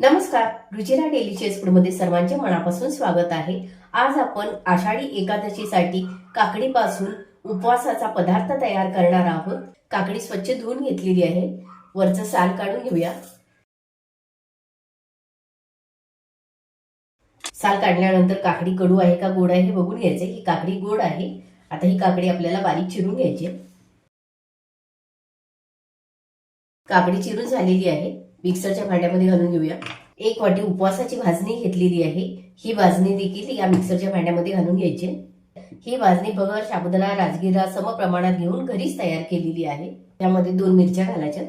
नमस्कार रुचिरा डेलिशियस फूडमध्ये सर्वांचे मनापासून स्वागत आहे. आज आपण आषाढी एकादशीसाठी काकडीपासून उपवासाचा पदार्थ तयार करणार आहोत. काकडी स्वच्छ धुवून घेतलेली आहे. वरचं साल काढून घेऊया. साल काढल्यानंतर काकडी कडू आहे का गोड आहे हे बघून घ्यायचे. ही काकडी गोड आहे. आता ही काकडी आपल्याला बारीक चिरून घ्यायची काकडी चिरून झालेली आहे. मिक्सरच्या भांड्यामध्ये घालून घेऊया. एक वाटी उपवासाची भाजणी घेतलेली आहे. ही भाजणी देखील या मिक्सरच्या भांड्यामध्ये घालून घ्यायची. ही भाजणी बगर साबुदाणा राजगिरा सम प्रमाणात घेऊन घरीच तयार केलेली आहे. त्यामध्ये दोन मिरच्या घालायच्या.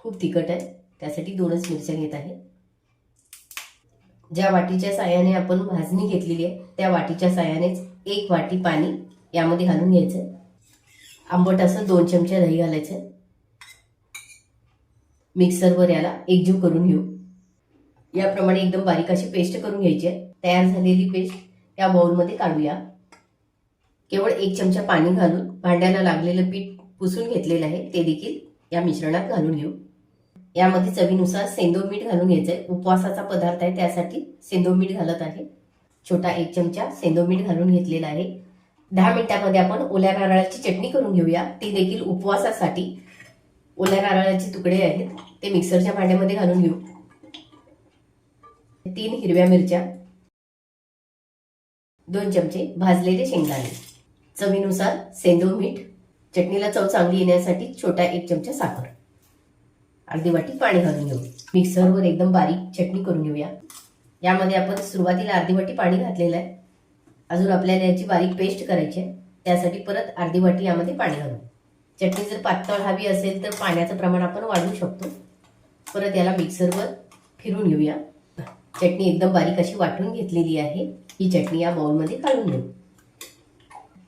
खूप तिखट आहे. त्यासाठी दोनच मिरच्या घेत आहे. ज्या वाटीच्या साह्याने आपण भाजणी घेतलेली आहे त्या वाटीच्या साह्यानेच एक वाटी पाणी यामध्ये घालून घ्यायचं. आंबट असं दोन चमचे दही घालायचं. मिक्सरवर याला एकजीव करून घेऊ. याप्रमाणे एकदम बारीक अशी पेस्ट करून घ्यायची आहे. तयार झालेली पेस्ट या बाउलमध्ये काढूया. केवळ एक चमचा पाणी घालून भांड्याला लागलेलं पीठ पुसून घेतलेलं आहे ते देखील या मिश्रणात घालून घेऊ. यामध्ये चवीनुसार सेंदो मीठ घालून घ्यायचंय. उपवासाचा पदार्थ आहे त्यासाठी सेंदो मीठ घालत आहे. छोटा एक चमचा सेंदो मीठ घालून घेतलेला आहे. दहा मिनिटामध्ये आपण ओल्या नारळाची चटणी करून घेऊया. ती देखील उपवासासाठी ओल्या नारळाचे तुकडे आहेत ते मिक्सरच्या भांड्यामध्ये घालून घेऊ. तीन हिरव्या मिरच्या दोन चमचे भाजलेले शेंगदाणे. चवीनुसार सेंदो मीठ चटणीला चव चांगली येण्यासाठी छोटा एक चमचा साखर. अर्धी वाटी पाणी घालून घेऊ. मिक्सरवर एकदम बारीक चटणी करून घेऊया. यामध्ये आपण सुरुवातीला अर्धी वाटी पाणी घातलेलं आहे. अजून आपल्याला याची बारीक पेस्ट करायची आहे. त्यासाठी परत अर्धी वाटी यामध्ये पाणी घालू चटणी जर पातळ हवी असेल तर पाण्याचं प्रमाण आपण वाढवू शकतो. परत याला मिक्सरवर फिरून घेऊया. चटणी एकदम बारीक अशी वाटून घेतलेली आहे. ही चटणी या बाउलमध्ये काढून घेऊ.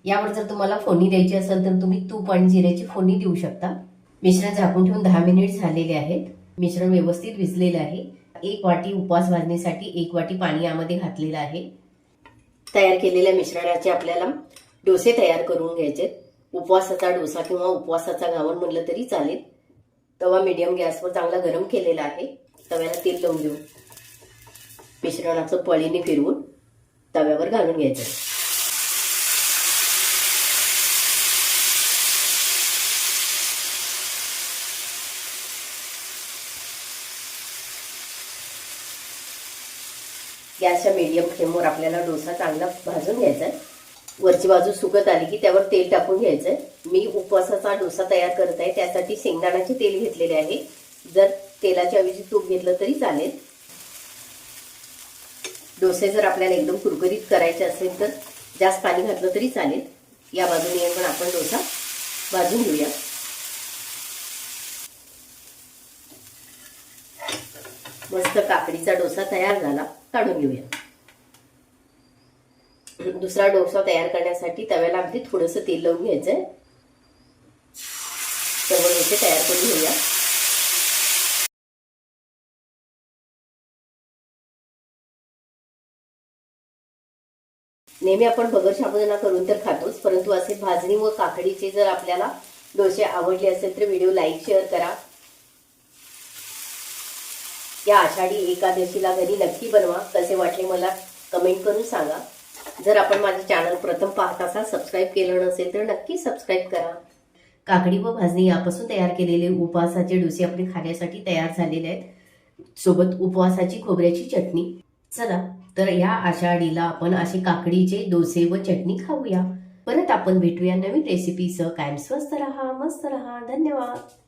यावर जर तुम्हाला फोडणी द्यायची असेल तर तुम्ही तूप आणि जिऱ्याची फोडणी देऊ शकता. मिश्रण झाकून ठेवून दहा मिनिट झालेले आहेत. मिश्रण व्यवस्थित भिजलेलं आहे. एक वाटी उपवास भाजण्यासाठी एक वाटी पाणी यामध्ये घातलेलं आहे. तयार केलेल्या मिश्रणाचे आपल्याला डोसे तयार करून घ्यायचे उपवासाचा डोसा किंवा उपवासाचा घावण म्हणलं तरी चालेल. तवा मीडियम गॅसवर चांगला गरम केलेला आहे. तव्याला तेल लावून घेऊ मिश्रणाचं पळीने फिरवून तव्यावर घालून घ्यायचं. गॅसच्या मीडियम फ्लेमवर आपल्याला डोसा चांगला भाजून घ्यायचा आहे. वरची बाजू सुकत आली की त्यावर तेल टाकून घ्यायचं आहे मी उपवासाचा डोसा तयार करत आहे. त्यासाठी शेंगदाण्याचे तेल घेतलेले आहे. जर तेलाच्या ऐवजी तूप घेतलं तरी चालेल. डोसे जर आपल्याला एकदम कुरकुरीत करायचे असेल तर जास्त पाणी घातलं तरी चालेल. या बाजूने पण आपण डोसा भाजून घेऊया. मस्त काकडीचा डोसा तयार झाला. काढून घेऊया. दुसरा डोसा तयार करण्यासाठी तव्याला अगदी थोडंसं तेल लावून आहे सर्व डोसे तयार करून घेऊया. नेहमी आपण भगर साबुदाणा करून तर खातोच परंतु असे भाजणी व काकडीचे जर आपल्याला डोसे आवडले असेल तर व्हिडिओ लाईक शेअर करा. या आषाढी एकादशीला घरी नक्की बनवा. कसे वाटले मला कमेंट करून सांगा. जर आपण माझे चॅनल प्रथम पाहत असाल सबस्क्राईब केलं नसेल तर नक्की सबस्क्राईब करा. काकडी व भाजणी यापासून तयार केलेले उपवासाचे डोसे आपले खाण्यासाठी तयार झालेले आहेत. सोबत उपवासाची खोबऱ्याची चटणी. चला तर या आषाढीला आपण असे काकडीचे डोसे व चटणी खाऊया. परत आपण भेटूया नवीन रेसिपीसह कायम स्वस्त रहा मस्त रहा. धन्यवाद.